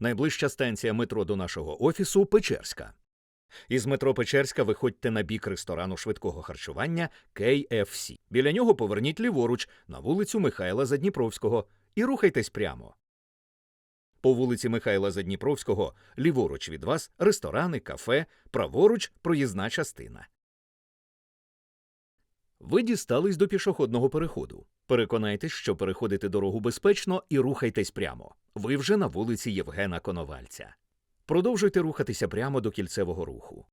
Найближча станція метро до нашого офісу Печерська. Із метро Печерська виходьте на бік ресторану швидкого харчування KFC. Біля нього поверніть ліворуч на вулицю Михайла Задніпровського і рухайтесь прямо. По вулиці Михайла Задніпровського ліворуч від вас ресторани, кафе, праворуч проїзна частина. Ви дістались до пішохідного переходу. Переконайтесь, що переходите дорогу безпечно і рухайтесь прямо. Ви вже на вулиці Євгена Коновальця. Продовжуйте рухатися прямо до кільцевого руху.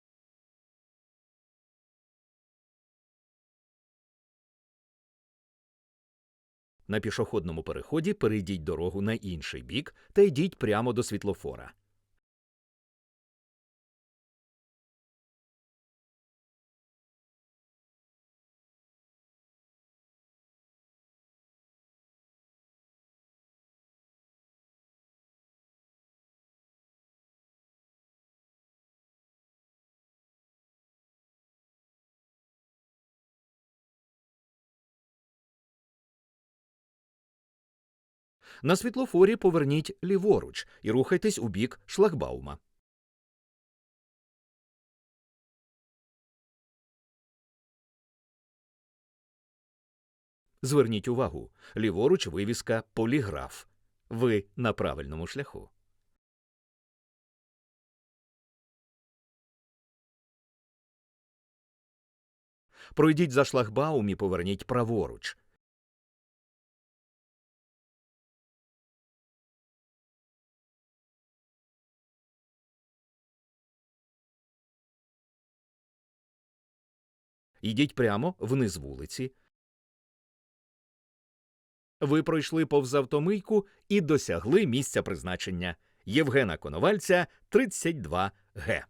На пішохідному переході перейдіть дорогу на інший бік та йдіть прямо до світлофора. На світлофорі поверніть ліворуч і рухайтесь у бік шлагбаума. Зверніть увагу, ліворуч вивіска Поліграф. Ви на правильному шляху. Пройдіть за шлагбаум і поверніть праворуч. Йдіть прямо вниз вулиці. Ви пройшли повз автомийку і досягли місця призначення Євгена Коновальця 32 Г.